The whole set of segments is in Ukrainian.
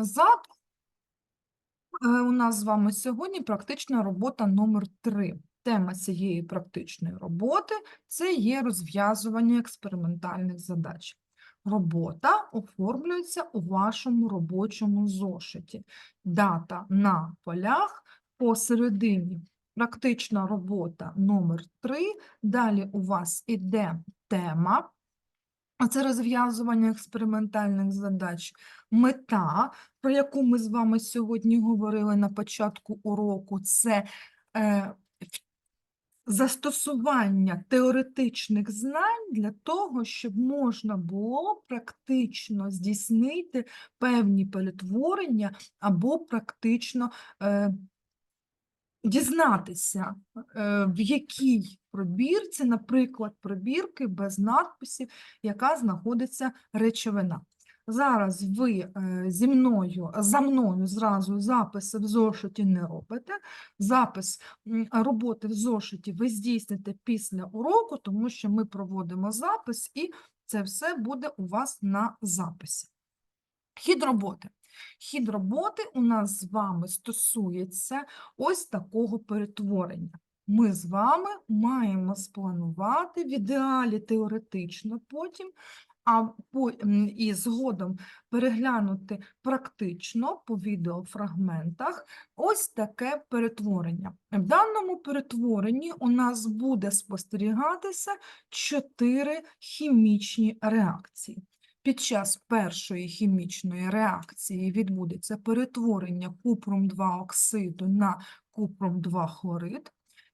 назад. Е, У нас з вами сьогодні практична робота номер 3. Тема цієї практичної роботи це є розв'язування експериментальних задач. Робота оформлюється у вашому робочому зошиті. Дата на полях посередині. Практична робота номер 3. Далі у вас іде тема. А Це розв'язування експериментальних задач. Мета, про яку ми з вами сьогодні говорили на початку уроку, це е, застосування теоретичних знань для того, щоб можна було практично здійснити певні перетворення або практично е, дізнатися, е, в якій пробірці, наприклад, пробірки без надписів, яка знаходиться речовина. Зараз ви е, зі мною, за мною зразу записи в зошиті не робите. Запис роботи в зошиті ви здійсните після уроку, тому що ми проводимо запис, і це все буде у вас на записі. Хід роботи. Хід роботи у нас з вами стосується ось такого перетворення. Ми з вами маємо спланувати в ідеалі теоретично потім, а по, і згодом переглянути практично по відеофрагментах ось таке перетворення. В даному перетворенні у нас буде спостерігатися чотири хімічні реакції. Під час першої хімічної реакції відбудеться перетворення купрум-2 оксиду на купрум-2 хлорид.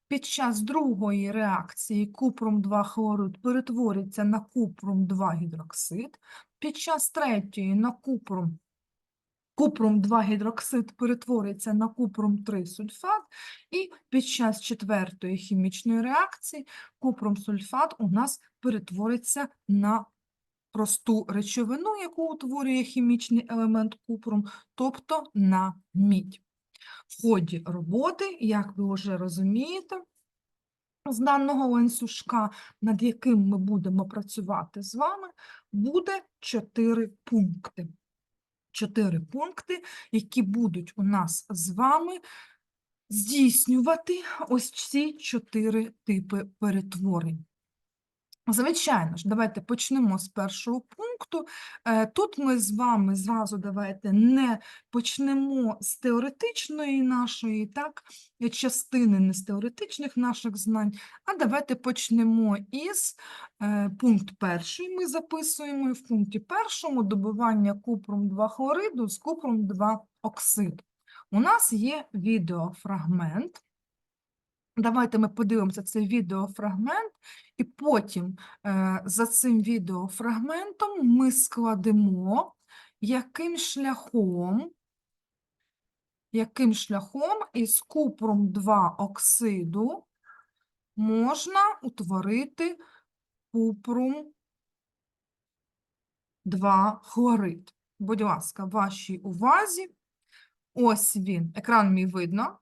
Під час другої реакції купрум-2 хлорид перетвориться на купрум-2 гідроксид. Під час третьої на купрум Купрум-2 гідроксид перетвориться на купрум-3 сульфат, і під час четвертої хімічної реакції купрум-сульфат у нас перетвориться на просту речовину, яку утворює хімічний елемент купрум, тобто на мідь. В ході роботи, як ви вже розумієте, з даного ланцюжка, над яким ми будемо працювати з вами, буде чотири пункти. Чотири пункти, які будуть у нас з вами здійснювати ось ці чотири типи перетворень. Звичайно ж, давайте почнемо з першого пункту. Е, Тут ми з вами зразу давайте не почнемо з теоретичної нашої так, частини, не з теоретичних наших знань, а давайте почнемо із е, пункт перший. Ми записуємо в пункті першому добивання купрум-2 хлориду з купрум-2 оксиду. У нас є відеофрагмент. Давайте ми подивимося цей відеофрагмент, і потім е, за цим відеофрагментом ми складемо, яким шляхом, яким шляхом із купром 2 оксиду можна утворити купрум 2 хлорид. Будь ласка, вашій увазі. Ось він. Екран мій видно.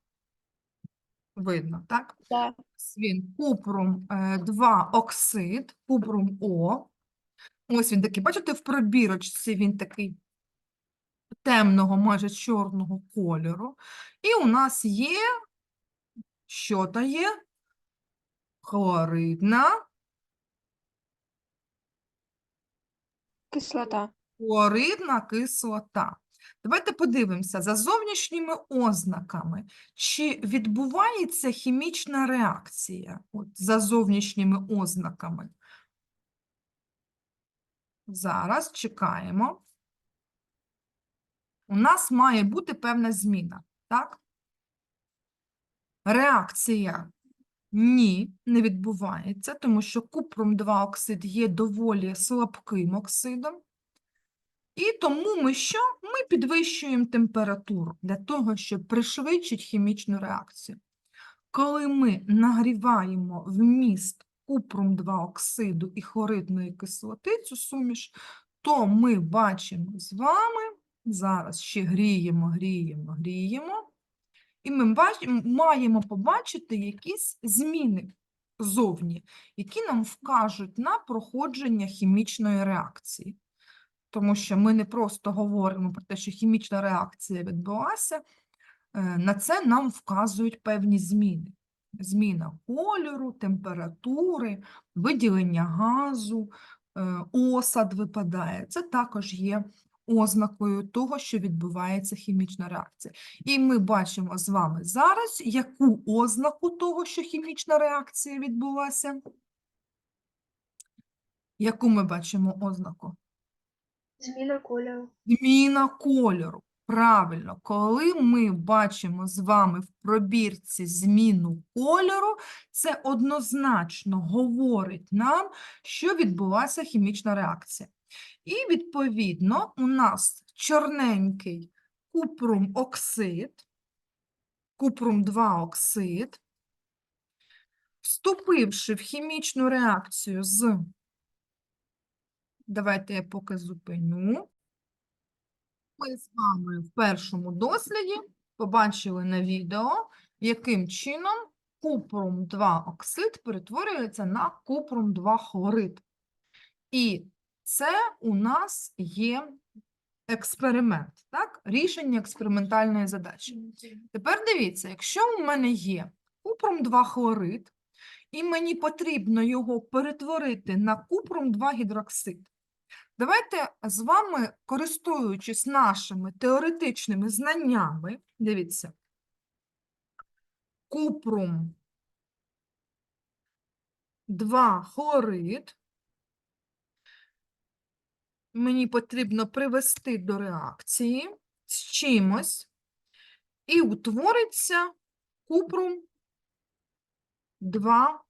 Видно, так? Так. Ось він купрум е, 2 оксид, купрум О. Ось він такий, бачите, в пробірочці він такий темного, майже чорного кольору. І у нас є, що то є? Хлоридна, Кислота. хлоридна кислота. Давайте подивимося за зовнішніми ознаками, чи відбувається хімічна реакція от, за зовнішніми ознаками. Зараз чекаємо. У нас має бути певна зміна, так? Реакція ні, не відбувається, тому що купрум-2 оксид є доволі слабким оксидом. І тому ми що? Ми підвищуємо температуру для того, щоб пришвидшити хімічну реакцію. Коли ми нагріваємо вміст купрум-2 оксиду і хлоридної кислоти, цю суміш, то ми бачимо з вами, зараз ще гріємо, гріємо, гріємо, і ми бачимо, маємо побачити якісь зміни зовні, які нам вкажуть на проходження хімічної реакції. Тому що ми не просто говоримо про те, що хімічна реакція відбулася, е, на це нам вказують певні зміни. Зміна кольору, температури, виділення газу, е, осад випадає. Це також є ознакою того, що відбувається хімічна реакція. І ми бачимо з вами зараз, яку ознаку того, що хімічна реакція відбулася. Яку ми бачимо ознаку? Зміна кольору. Зміна кольору. Правильно, коли ми бачимо з вами в пробірці зміну кольору, це однозначно говорить нам, що відбулася хімічна реакція. І, відповідно, у нас чорненький купрум-оксид, купрум-2 оксид, вступивши в хімічну реакцію з, давайте я поки зупиню. Ми з вами в першому досліді побачили на відео, яким чином купрум-2 оксид перетворюється на купрум-2 хлорид. І це у нас є експеримент, так? Рішення експериментальної задачі. Тепер дивіться, якщо у мене є купрум-2 хлорид, і мені потрібно його перетворити на купрум-2 гідроксид, давайте з вами, користуючись нашими теоретичними знаннями, дивіться, купрум. 2 хлорид. Мені потрібно привести до реакції з чимось, і утвориться купрум 2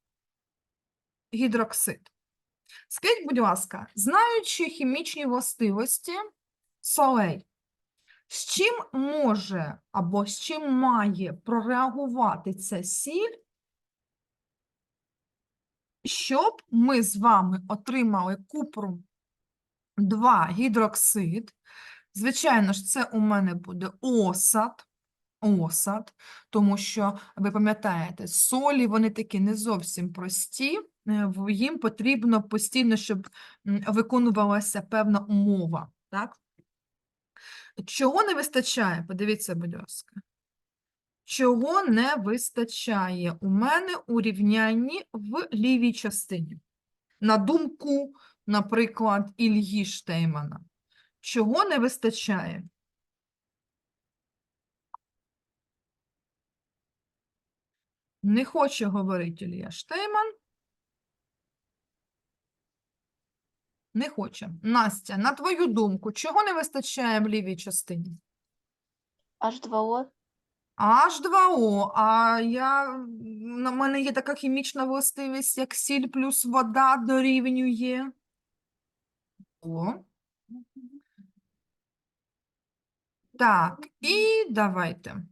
гідроксид. Скажіть, будь ласка, знаючи хімічні властивості солей, з чим може або з чим має прореагувати ця сіль, щоб ми з вами отримали купрум 2 гідроксид. Звичайно ж, це у мене буде осад, осад, тому що, ви пам'ятаєте, солі, вони такі не зовсім прості, е, їм потрібно постійно, щоб виконувалася певна умова, так? Чого не вистачає? Подивіться, будь ласка. Чого не вистачає у мене у рівнянні в лівій частині? На думку, наприклад, Ільї Штеймана. Чого не вистачає? Не хоче говорити Ілля Штейман. Не хоче. Настя, на твою думку, чого не вистачає в лівій частині? H2O. H2O, а я, на мене є така хімічна властивість, як сіль плюс вода дорівнює. О. Так, і давайте.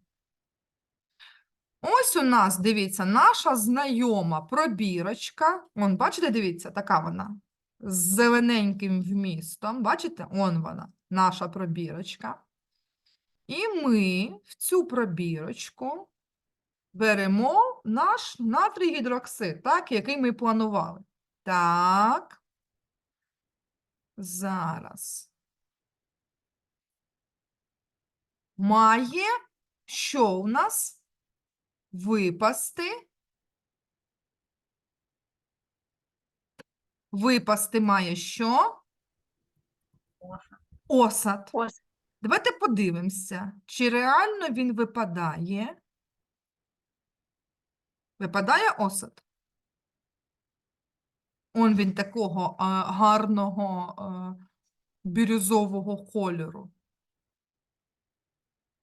Ось у нас, дивіться, наша знайома пробірочка. Вон, бачите, дивіться, така вона. З зелененьким вмістом. Бачите? Он вона, наша пробірочка. І ми в цю пробірочку беремо наш натрій гідроксид, так, який ми планували. Так. Зараз. Має що у нас? Випасти. Випасти має що? Осад. Осад. Давайте подивимося, чи реально він випадає. Випадає осад? Он він такого а, гарного а, бірюзового кольору.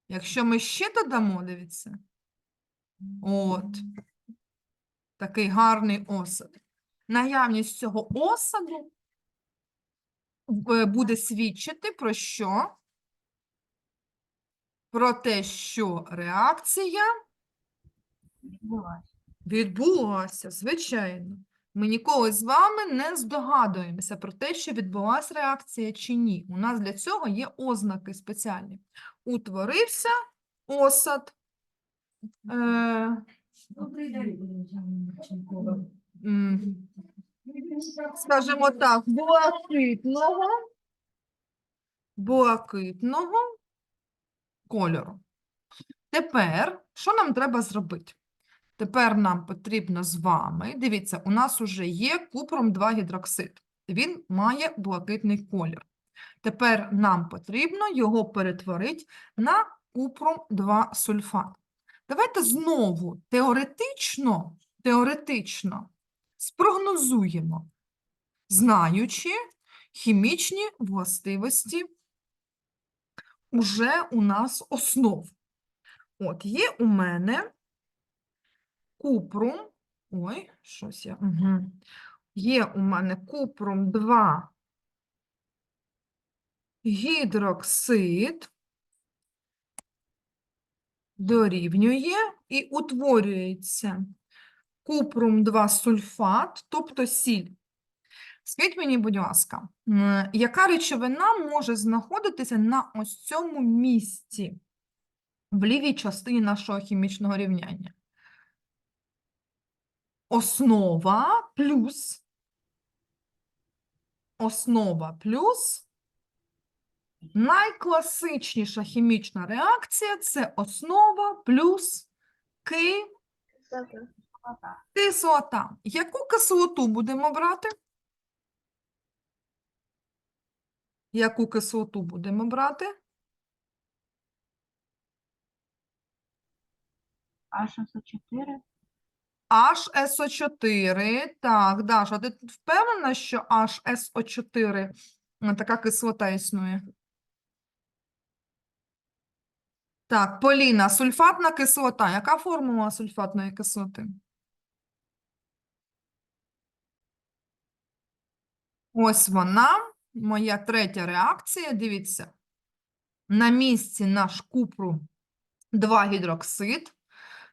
Якщо ми ще додамо, дивіться, от, такий гарний осад. Наявність цього осаду е, буде свідчити про що? Про те, що реакція відбулася, звичайно. Ми ніколи з вами не здогадуємося про те, що відбулася реакція чи ні. У нас для цього є ознаки спеціальні. Утворився осад. Е, скажімо так, блакитного блакитного кольору. Тепер, що нам треба зробити? Тепер нам потрібно з вами, дивіться, у нас уже є купром 2 гідроксид. Він має блакитний колір. Тепер нам потрібно його перетворити на купром 2 сульфат. Давайте знову теоретично, теоретично спрогнозуємо, знаючи хімічні властивості уже у нас основ. От, є у мене купрум, ой, щось я, угу. Є у мене купрум 2 гідроксид дорівнює і утворюється купрум 2 сульфат, тобто сіль. Скажіть мені, будь ласка, яка речовина може знаходитися на ось цьому місці в лівій частині нашого хімічного рівняння? Основа плюс основа плюс найкласичніша хімічна реакція це основа плюс ки кислота. Яку кислоту будемо брати? Яку кислоту будемо брати? HSO4. HSO4. Так, Даша, ти впевнена, що HSO4 е, така кислота існує? Так, Поліна, сульфатна кислота. Яка формула сульфатної кислоти? Ось вона, моя третя реакція. Дивіться, на місці наш купру 2 гідроксид.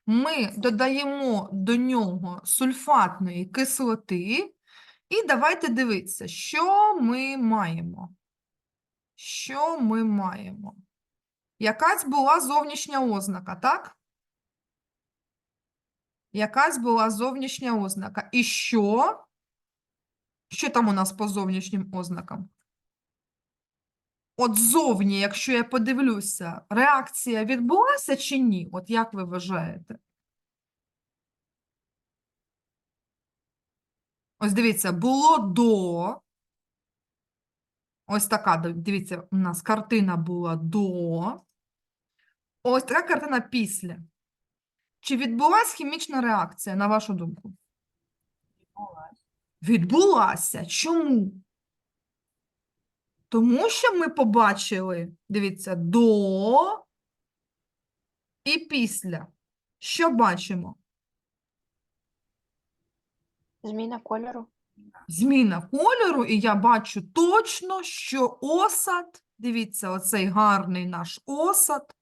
Ми додаємо до нього сульфатної кислоти. І давайте дивитися, що ми маємо. Що ми маємо? Якась була зовнішня ознака, так? Якась була зовнішня ознака. І що? Що там у нас по зовнішнім ознакам? От зовні, якщо я подивлюся, реакція відбулася чи ні? От як ви вважаєте? Ось дивіться, було до. Ось така, дивіться, у нас картина була до. Ось така картина після. Чи відбулася хімічна реакція, на вашу думку? Відбулася. Відбулася. Чому? Тому що ми побачили, дивіться, до і після. Що бачимо? Зміна кольору. Зміна кольору, і я бачу точно, що осад, дивіться, оцей гарний наш осад,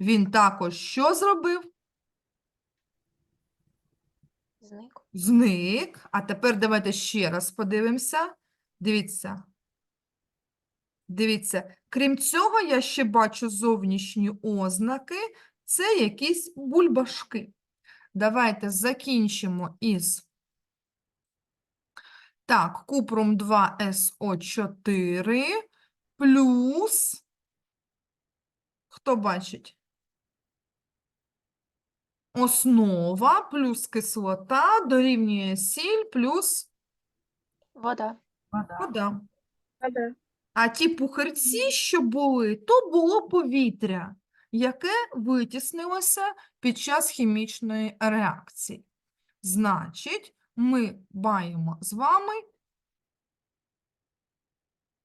він також що зробив? Зник. Зник. А тепер давайте ще раз подивимося. Дивіться. Дивіться, крім цього, я ще бачу зовнішні ознаки. Це якісь бульбашки. Давайте закінчимо із. Так, купрум 2 СО4 плюс. Хто бачить? Основа плюс кислота дорівнює сіль плюс Вода. Вода. вода. Вода. А ті пухирці, що були, то було повітря, яке витіснилося під час хімічної реакції. Значить, ми маємо з вами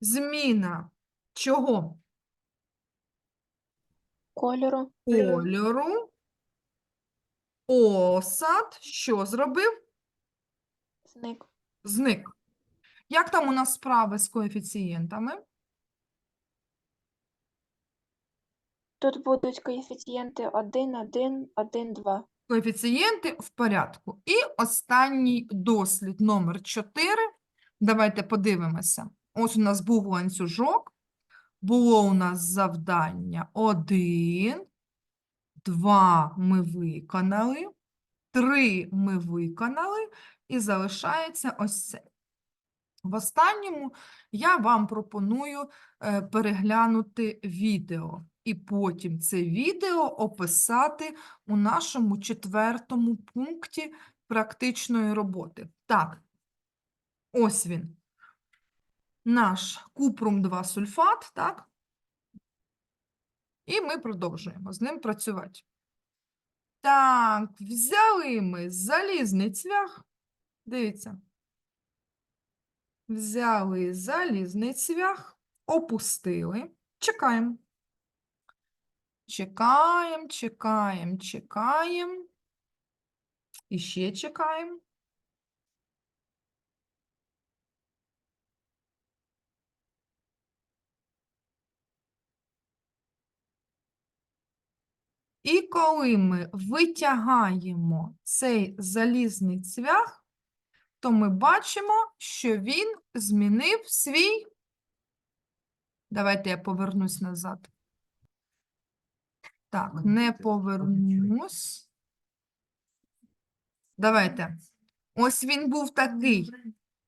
зміна чого? Кольору. Кольору. Осад, що зробив? Зник. Зник. Як там у нас справи з коефіцієнтами? Тут будуть коефіцієнти 1, 1, 1, 2. Коефіцієнти в порядку. І останній дослід номер 4. Давайте подивимося. Ось у нас був ланцюжок. Було у нас завдання 1, 2 ми виконали, 3 ми виконали, і залишається ось це. В останньому я вам пропоную е, переглянути відео і потім це відео описати у нашому четвертому пункті практичної роботи. Так, ось він. Наш купрум 2 сульфат, так? І ми продовжуємо з ним працювати. Так, взяли ми залізний цвях. Дивіться. Взяли залізний цвях, опустили. Чекаємо. Чекаємо, чекаємо, чекаємо. І ще чекаємо. І коли ми витягаємо цей залізний цвях, то ми бачимо, що він змінив свій. Давайте я повернусь назад. Так, не повернусь. Давайте. Ось він був такий.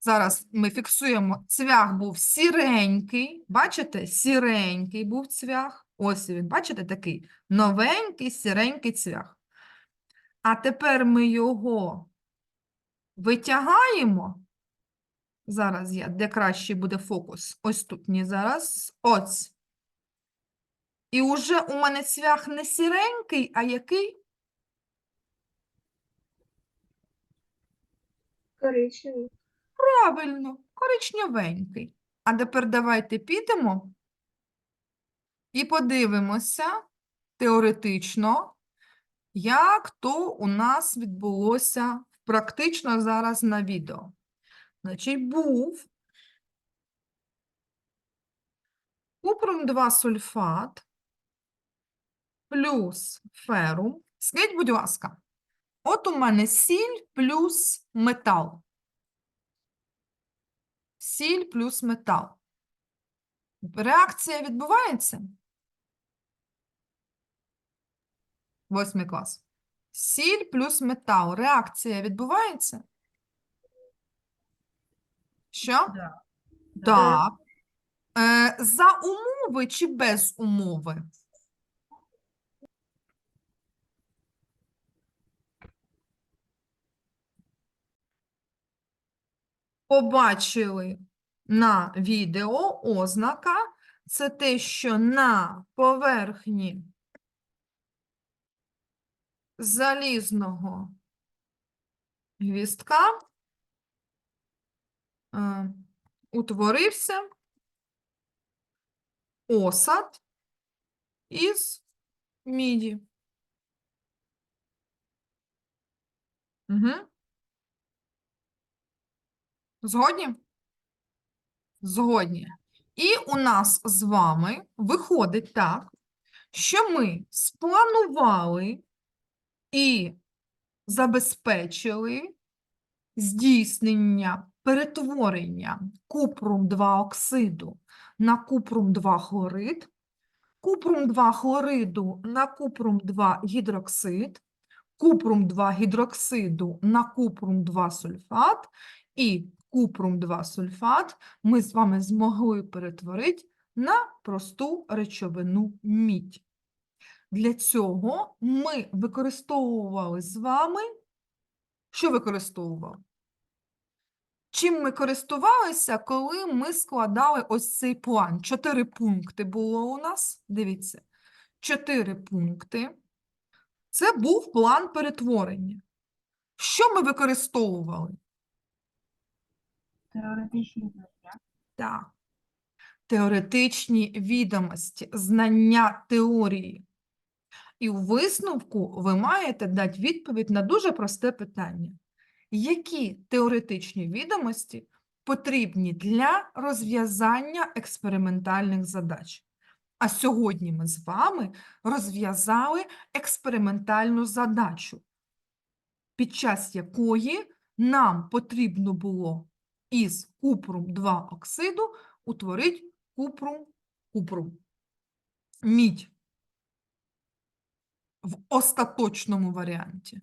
Зараз ми фіксуємо. Цвях був сіренький. Бачите? Сіренький був цвях. Ось він, бачите, такий новенький сіренький цвях. А тепер ми його витягаємо. Зараз я, де кращий буде фокус? Ось тут, ні, зараз. Ось. І уже у мене цвях не сіренький, а який? Коричневий. Правильно, коричневенький. А тепер давайте підемо і подивимося теоретично, як то у нас відбулося практично зараз на відео. Значить, був купрум 2 сульфат плюс ферум. Скажіть, будь ласка, от у мене сіль плюс метал. Сіль плюс метал. Реакція відбувається? Восьмий клас. Сіль плюс метал. Реакція відбувається? Що? Да. Так. Е, за умови чи без умови? Побачили на відео ознака. Це те, що на поверхні залізного гвістка е, утворився осад із міді. Угу. Згодні? Згодні. І у нас з вами виходить так, що ми спланували і забезпечили здійснення перетворення купрум 2 оксиду на купрум 2 хлорид, купрум 2 хлориду на купрум 2 гідроксид, купрум 2 гідроксиду на купрум 2 сульфат і купрум 2 сульфат ми з вами змогли перетворити на просту речовину мідь. Для цього ми використовували з вами, що використовували? Чим ми користувалися, коли ми складали ось цей план? Чотири пункти було у нас. Дивіться, чотири пункти. Це був план перетворення. Що ми використовували? Теоретичні знання. Так. Теоретичні відомості, знання теорії. І у висновку ви маєте дати відповідь на дуже просте питання. Які теоретичні відомості потрібні для розв'язання експериментальних задач? А сьогодні ми з вами розв'язали експериментальну задачу, під час якої нам потрібно було із купрум 2 оксиду утворить купрум, купрум, мідь в остаточному варіанті.